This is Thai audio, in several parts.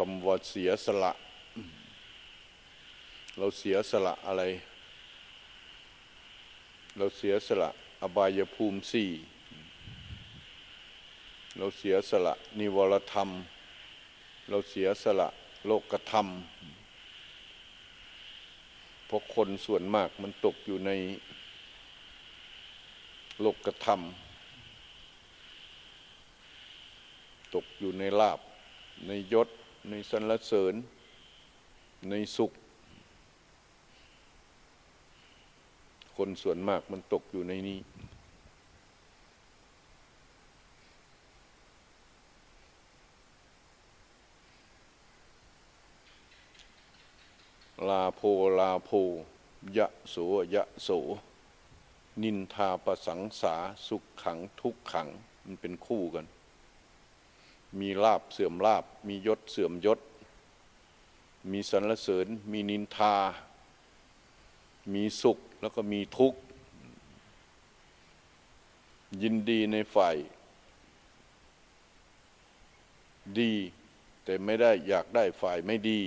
คำว่าเสียสละ เราเสียสละอะไร เราเสียสละ อบายภูมิสี่เราเสียสละ นิวรธรรม เราเสียสละโลกธรรมเพราะคนส่วนมากมันตกอยู่ในโลกธรรม ตกอยู่ในลาบในยศ ในสรรเสริญ ในสุข คนส่วนมากมันตกอยู่ในนี้ ลาโพลาโพยะโสยะโส นินทาประสังสาสุขขังทุกขัง มันเป็นคู่กัน มีลาบเสื่อมลาบ มียศเสื่อมยศ มีสรรเสริญ มีนินทา มีสุขแล้วก็มีทุกข์ ยินดีในฝ่าย ดี แต่ไม่ได้อยากได้ฝ่ายไม่ดี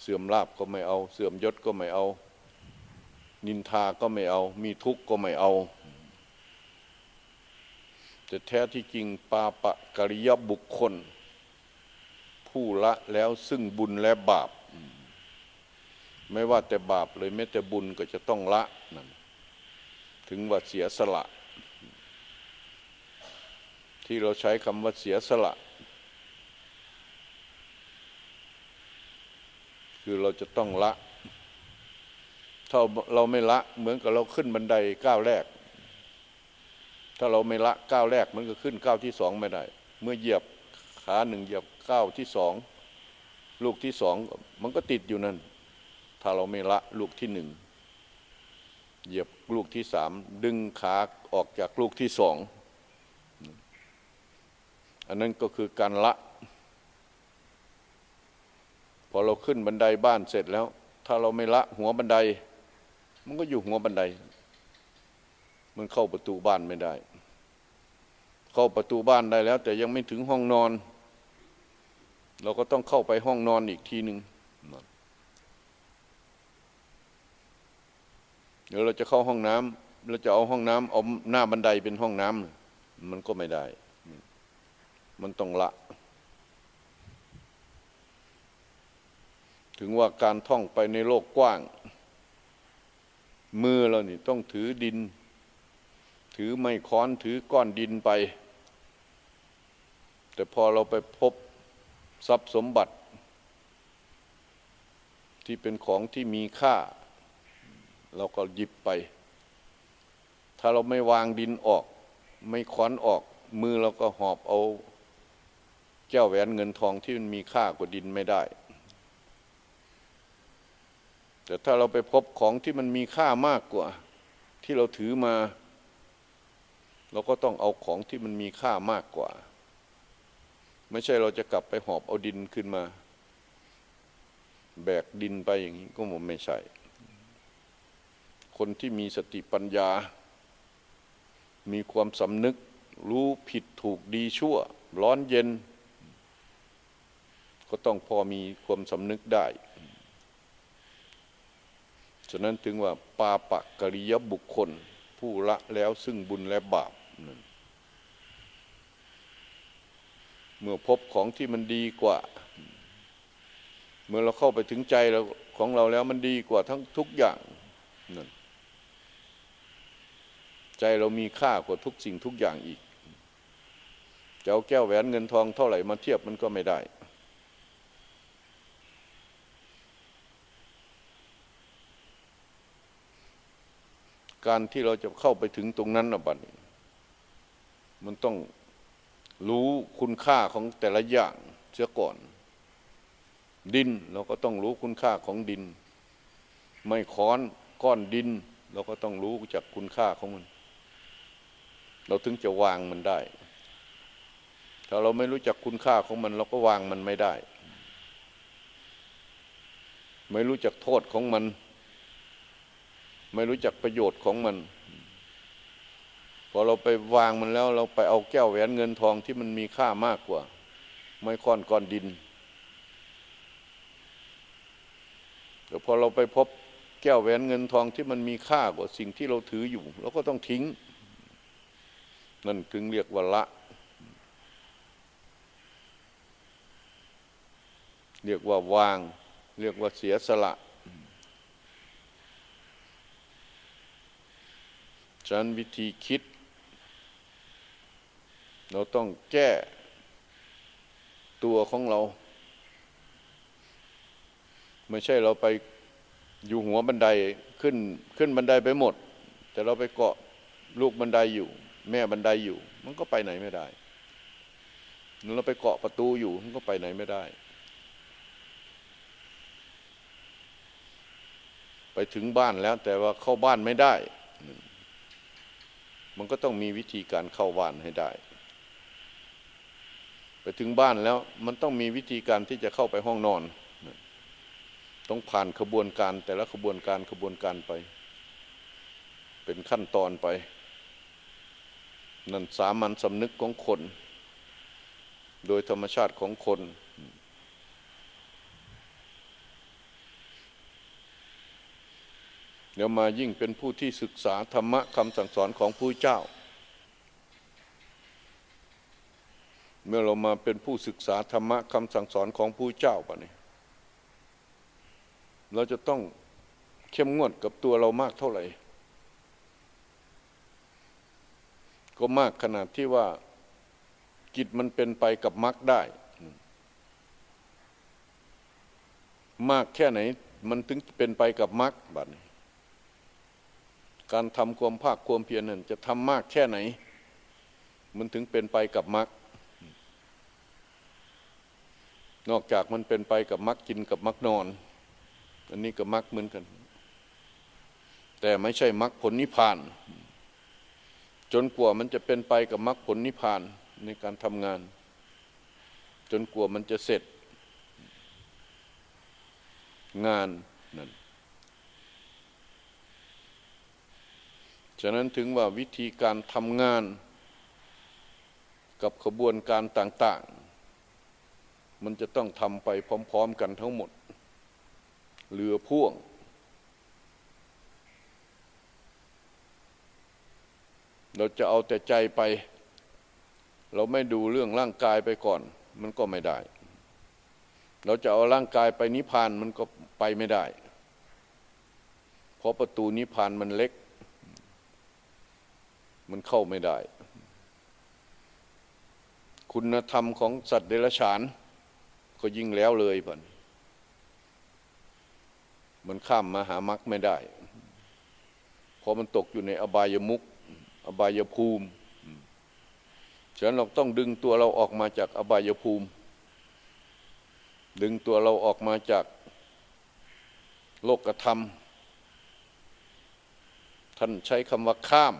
เสื่อมลาบก็ไม่เอา เสื่อมยศก็ไม่เอา นินทาก็ไม่เอา มีทุกข์ก็ไม่เอา แต่แท้ที่จริงปาปะกริยบุคคล ผู้ละแล้วซึ่งบุญและบาป ไม่ว่าแต่บาปเลยแม้แต่บุญก็จะต้องละนั่นถึงว่าเสียสละ ที่เราใช้คำว่าเสียสละ คือเราจะต้องละถ้าเราไม่ละเหมือนกับเราขึ้นบันไดก้าวแรก ถ้าเราไม่ละก้าวแรกมันก็ขึ้นก้าวที่สองไม่ได้ เมื่อเหยียบขาหนึ่งเหยียบก้าวที่สองลูกที่สองมันก็ติดอยู่นั่น ถ้าเราไม่ละลูกที่หนึ่งเหยียบลูกที่สามดึงขาออกจากลูกที่สองอันนั้นก็คือการละ พอเราขึ้นบันไดบ้านเสร็จแล้ว ถ้าเราไม่ละหัวบันได มันก็อยู่หัวบันได มันเข้าประตูบ้านไม่ได้ เข้าประตูบ้านได้แล้ว แต่ยังไม่ถึงห้องนอน เราก็ต้องเข้าไปห้องนอนอีกทีหนึ่งเดี๋ยวเราจะเข้าห้องน้ำเราจะเอาห้องน้ำเอาหน้าบันไดเป็นห้องน้ำมันก็ไม่ได้ มันต้องละ ถึงว่าการท่องไปในโลกกว้าง มือเรานี่ต้องถือดิน ถือไม้ค้อนถือก้อนดินไป แต่พอเราไปพบทรัพย์สมบัติ ที่เป็นของที่มีค่า เราก็หยิบไป ถ้าเราไม่วางดินออก ไม่ค้อนออก มือเราก็หอบเอาแก้วแหวนเงินทองที่มันมีค่ากว่าดินไม่ได้ แต่ถ้าเราไปพบของที่มันมีค่ามากกว่า ที่เราถือมา เราก็ต้องเอาของที่มันมีค่ามากกว่า ไม่ใช่เราจะกลับไปหอบเอาดินขึ้นมา แบกดินไปอย่างนี้ก็ผมไม่ใช่ คนที่มีสติปัญญา มีความสำนึก รู้ผิดถูกดีชั่ว ร้อนเย็น ก็ต้องพอมีความสำนึกได้ฉะนั้นถึงว่าปาปะกริยบุคคล ผู้ละแล้วซึ่งบุญและบาป เมื่อพบของที่มันดีกว่า เมื่อเราเข้าไปถึงใจเราของเราแล้วมันดีกว่าทั้งทุกอย่างนั่นใจเรามีค่ากว่าทุกสิ่งทุกอย่างอีกจะเอาแก้วแหวนเงินทองเท่าไหร่มาเทียบมันก็ไม่ได้ การที่เราจะเข้าไปถึงตรงนั้นนะบัดนี้ มันต้อง รู้คุณค่าของแต่ละอย่างเสียก่อน ดินเราก็ต้องรู้คุณค่าของดิน ไม่ค้อนก้อนดิน เราก็ต้องรู้จากคุณค่าของมัน เราถึงจะวางมันได้ ถ้าเราไม่รู้จักคุณค่าของมัน เราก็วางมันไม่ได้ ไม่รู้จักโทษของมัน ไม่รู้จักประโยชน์ของมัน พอเราไปวางมันแล้ว เราไปเอาแก้วแหวนเงินทองที่มันมีค่ามากกว่า ไม้ค้อนก้อนดินแต่พอเราไปพบแก้วแหวนเงินทองที่มันมีค่ากว่าสิ่งที่เราถืออยู่เราก็ต้องทิ้ง นั่นถึงเรียกว่าละ เรียกว่าวาง เรียกว่าเสียสละฉะนั้นวิธีคิด เราต้องแก้ตัวของเรา ไม่ใช่เราไปอยู่หัวบันไดขึ้นขึ้นบันไดไปหมด แต่เราไปเกาะลูกบันไดอยู่ แม่บันไดอยู่ มันก็ไปไหนไม่ได้เราไปเกาะประตูอยู่มันก็ไปไหนไม่ได้ ไปถึงบ้านแล้ว แต่ว่าเข้าบ้านไม่ได้ มันก็ต้องมีวิธีการเข้าบ้านให้ได้ ไปถึงบ้านแล้วมันต้องมีวิธีการที่จะเข้าไปห้องนอน ต้องผ่านขบวนการแต่ละขบวนการขบวนการไป เป็นขั้นตอนไป นั่นสามัญสำนึกของคน โดยธรรมชาติของคน เดี๋ยวมายิ่งเป็นผู้ที่ศึกษาธรรมะคำสั่งสอนของผู้เจ้า มื่อเรามาเป็นผู้ศึกษาธรรมะคำสั่งสอนของผู้เจ้าปะนี่เราจะต้องเข้มงวดกับตัวเรามากเท่าไหร่ ก็มากขนาดที่ว่ากิจมันเป็นไปกับมรรคได้ มากแค่ไหนมันถึงเป็นไปกับมรรคบัดนี้การทำความภาคความเพียรนั้นจะทำมากแค่ไหน มันถึงเป็นไปกับมรรค นอกจากมันเป็นไปกับมรรคกินกับมรรคนอน อันนี้ก็มรรคเหมือนกัน แต่ไม่ใช่มรรคผลนิพพาน จนกว่ามันจะเป็นไปกับมรรคผลนิพพานในการทำงาน จนกว่ามันจะเสร็จ งานนั่นฉะนั้นถึงว่าวิธีการทำงานกับขบวนการต่าง ๆ มันจะต้องทำไปพร้อม ๆ กันทั้งหมด เรือพ่วง เราจะเอาแต่ใจไป เราไม่ดูเรื่องร่างกายไปก่อน มันก็ไม่ได้ เราจะเอาร่างกายไปนิพพานมันก็ไปไม่ได้ เพราะประตูนิพพานมันเล็ก มันเข้าไม่ได้ คุณธรรมของสัตว์เดรัจฉาน ก็ยิ่งแล้วเลยพันมันข้ามมาหามรรคไม่ได้เพราะมันตกอยู่ในอบายมุก อบายภูมิฉะนั้นเราต้องดึงตัวเราออกมาจากอบายภูมิ ดึงตัวเราออกมาจากโลกธรรม ท่านใช้คำว่าข้าม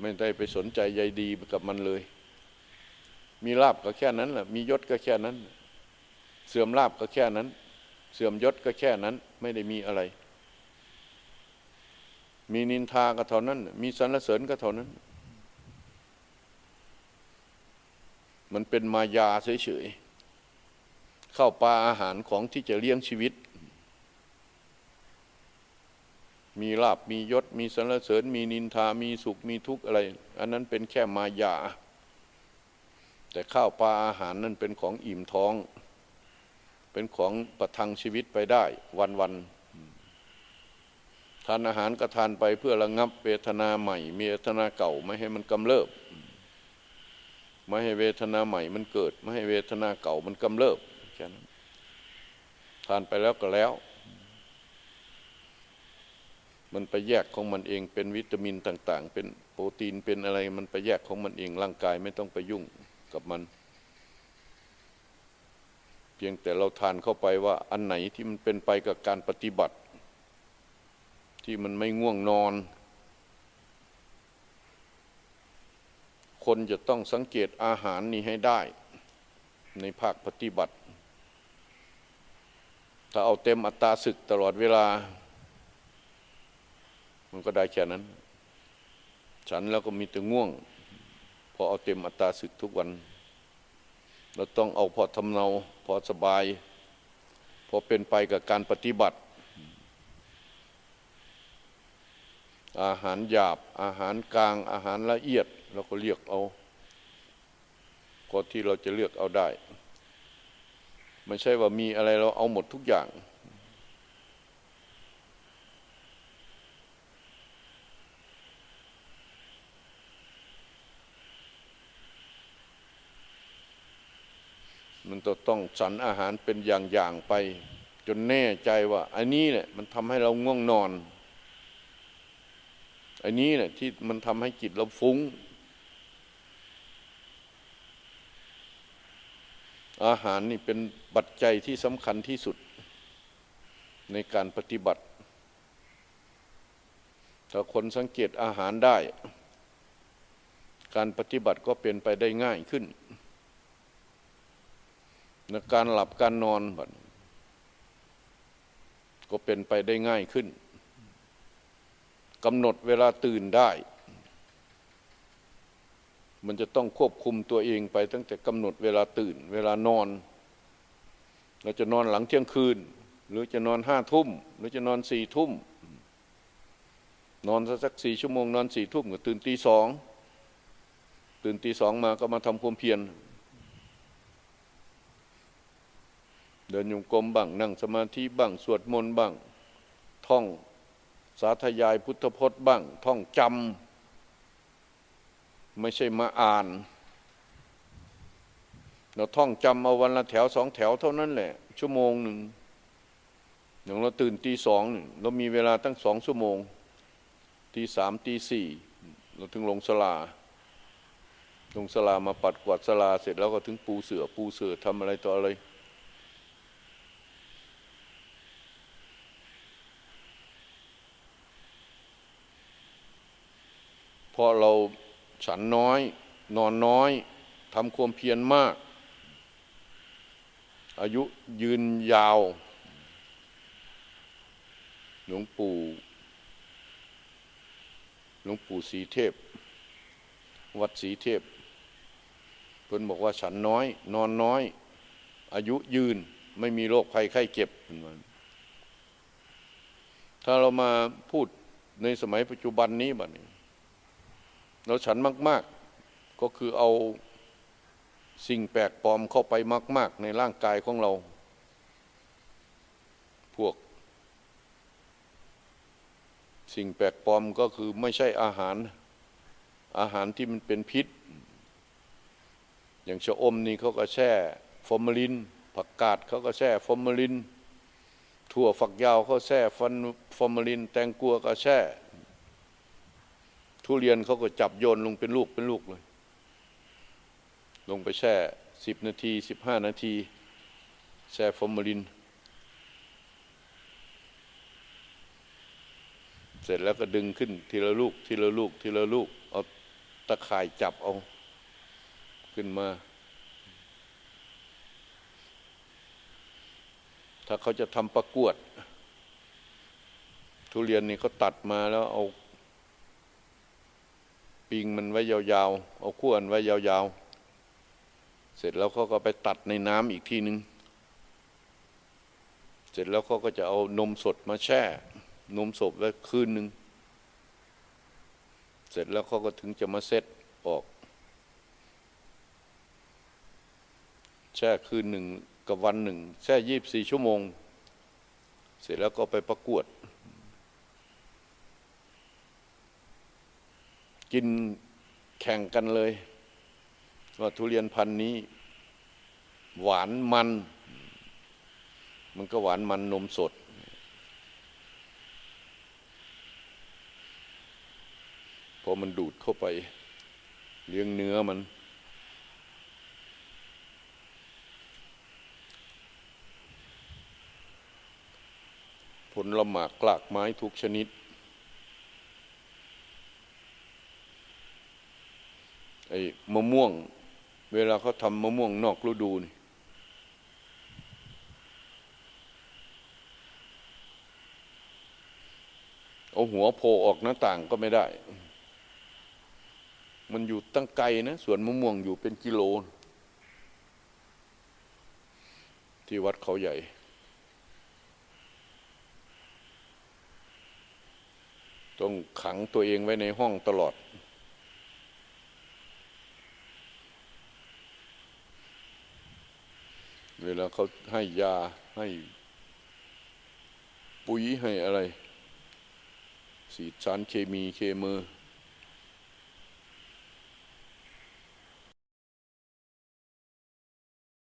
ไม่ได้ไปสนใจใยดีกับมันเลย มีลาบก็แค่นั้นแหละมียศก็แค่นั้น เสื่อมลาบก็แค่นั้น เสื่อมยศก็แค่นั้น ไม่ได้มีอะไร มีนินทาก็เท่านั้น มีสรรเสริญก็เท่านั้น มันเป็นมายาเฉยๆเข้าปลาอาหารของที่จะเลี้ยงชีวิต มีลาบมียศ มีสรรเสริญ มีนินทามีสุขมีทุกข์อะไร อันนั้นเป็นแค่มายา แต่ข้าวปลาอาหารนั่นเป็นของอิ่มท้อง เป็นของประทังชีวิตไปได้วันวันทานอาหารก็ทานไปเพื่อระงับเวทนาใหม่มีเวทนาเก่าไม่ให้มันกำเริบไม่ให้เวทนาใหม่มันเกิด ไม่ให้เวทนาเก่ามันกำเริบแค่นั้นทานไปแล้วก็แล้ว มันไปแยกของมันเองเป็นวิตามินต่าง ๆ เป็นโปรตีนเป็นอะไร มันไปแยกของมันเองร่างกายไม่ต้องไปยุ่ง กับมัน เพียงแต่เราทานเข้าไปว่าอันไหนที่มันเป็นไปกับการปฏิบัติ ที่มันไม่ง่วงนอน คนจะต้องสังเกตอาหารนี้ให้ได้ ในภาคปฏิบัติ ถ้าเอาเต็มอัตราศึกตลอดเวลา มันก็ได้แค่นั้น ฉันแล้วก็มีแต่ง่วง พอเอาเต็มอัตราศึกทุกวัน เราต้องเอาพอทำเนาพอสบาย พอเป็นไปกับการปฏิบัติ อาหารหยาบอาหารกลางอาหารละเอียดเราก็เลือกเอาก็ที่เราจะเลือกเอาได้ ไม่ใช่ว่ามีอะไรเราเอาหมดทุกอย่าง มันจะ ต้องสรรอาหารเป็นอย่างๆไป จนแน่ใจว่า อันนี้เนี่ยมันทำให้เราง่วงนอนอันนี้เนี่ยที่มันทำให้จิตเราฟุ้ง อาหารนี่เป็นปัจจัยที่สำคัญที่สุดในการปฏิบัติ ถ้าคนสังเกตอาหารได้ การปฏิบัติก็เป็นไปได้ง่ายขึ้น ในการหลับการนอนบัดก็เป็นไปได้ง่ายขึ้นกำหนดเวลาตื่นได้ มันจะต้องควบคุมตัวเองไปตั้งแต่กำหนดเวลาตื่น เวลานอน เราจะนอนหลังเที่ยงคืน หรือจะนอนห้าทุ่ม หรือจะนอนสี่ทุ่ม นอนสักสี่ชั่วโมง นอนสี่ทุ่มก็ตื่นตีสอง ตื่นตีสองมาก็มาทำความเพียร เดินโยงกลมบ้าง นั่งสมาธิบ้าง สวดมนต์บ้าง ท่องสาธยายพุทธพจน์บ้าง ท่องจำไม่ใช่มาอ่าน เราท่องจำเอาวันละแถวสองแถวเท่านั้นแหละ ชั่วโมงหนึ่งอย่างเราตื่นตีสองเรามีเวลาตั้งสองชั่วโมงตีสามตีสี่เราถึงลงสลาลงสลามาปัดกวาดสลาเสร็จแล้วก็ถึงปูเสือปูเสือทำอะไรต่ออะไร พราะเราฉันน้อย นอนน้อยทำความเพียรมาก อายุยืนยาว หลวงปู่หลวงปู่สีเทพ วัดสีเทพเพิ่นบอกว่าฉันน้อย นอนน้อย อายุยืนไม่มีโรคภัยไข้เจ็บถ้าเรามาพูดในสมัยปัจจุบันนี้บัดนี้ เราฉันมาก ๆ ก็คือเอาสิ่งแปลกปลอมเข้าไปมาก ๆ ในร่างกายของเรา พวก สิ่งแปลกปลอมก็คือไม่ใช่อาหาร อาหารที่มันเป็นพิษ อย่างชะอมนี่เขาก็แช่ฟอร์มาลิน ผักกาดเขาก็แช่ฟอร์มาลิน ถั่วฝักยาวเขาแช่ฟันฟอร์มาลิน แตงกัวก็แช่ ทุเรียนเขาก็จับโยนลงเป็นลูกเป็นลูกเลย ลงไปแช่สิบนาทีสิบห้านาที แช่ฟอร์มาลิน เสร็จแล้วก็ดึงขึ้นทีละลูก ทีละลูก ทีละลูก เอาตะข่ายจับเอาขึ้นมา ถ้าเขาจะทำประกวด ทุเรียนนี่เขาตัดมาแล้วเอา ปิงมันไว้ยาวๆ เอาขั้วมันไว้ยาวๆ เสร็จแล้วเขาก็ไปตัดในน้ำอีกทีหนึงเสร็จแล้วเขาก็จะเอานมสดมาแช่ นมสดไว้คืนหนึ่งเสร็จแล้วเขาก็ถึงจะมาเซ็ตออก แช่คืนหนึ่งกับวันหนึ่งแช่ยี่บสี่ชั่วโมง เสร็จแล้วก็ไปประกวด กินแข่งกันเลย ว่าทุเรียนพันธุ์นี้ หวานมัน มันก็หวานมันนมสด พอมันดูดเข้าไป เลี้ยงเนื้อมัน ผลละหมากกลากไม้ทุกชนิด ไอ้ มะม่วง เวลาเขาทำมะม่วงนอกฤดูนี่เอาหัวโผล่ออกหน้าต่างก็ไม่ได้ มันอยู่ตั้งไกลนะสวนมะม่วงอยู่เป็นกิโล ที่วัดเขาใหญ่ ต้องขังตัวเองไว้ในห้องตลอด เวลาเขาให้ยาให้ปุ๋ยให้อะไร สีสารเคมีเคมือ